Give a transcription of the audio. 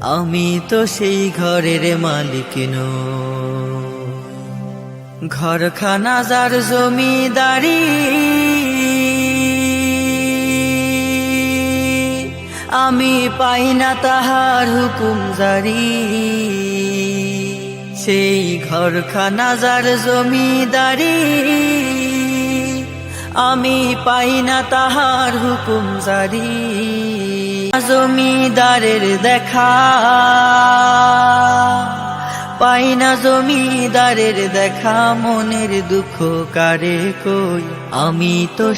আমি তো সেই ঘরের মালিক নই। ঘরখানা যার জমিদারি, আমি পাই না তাহার হুকুম জারি। সেই ঘরখানা যার জমিদারি, আমি পাই না তাহার হুকুম জারি। জমিদারের দেখা। পাই না জমিদারের দেখা মনের দুঃখ কারে কই? আমি তো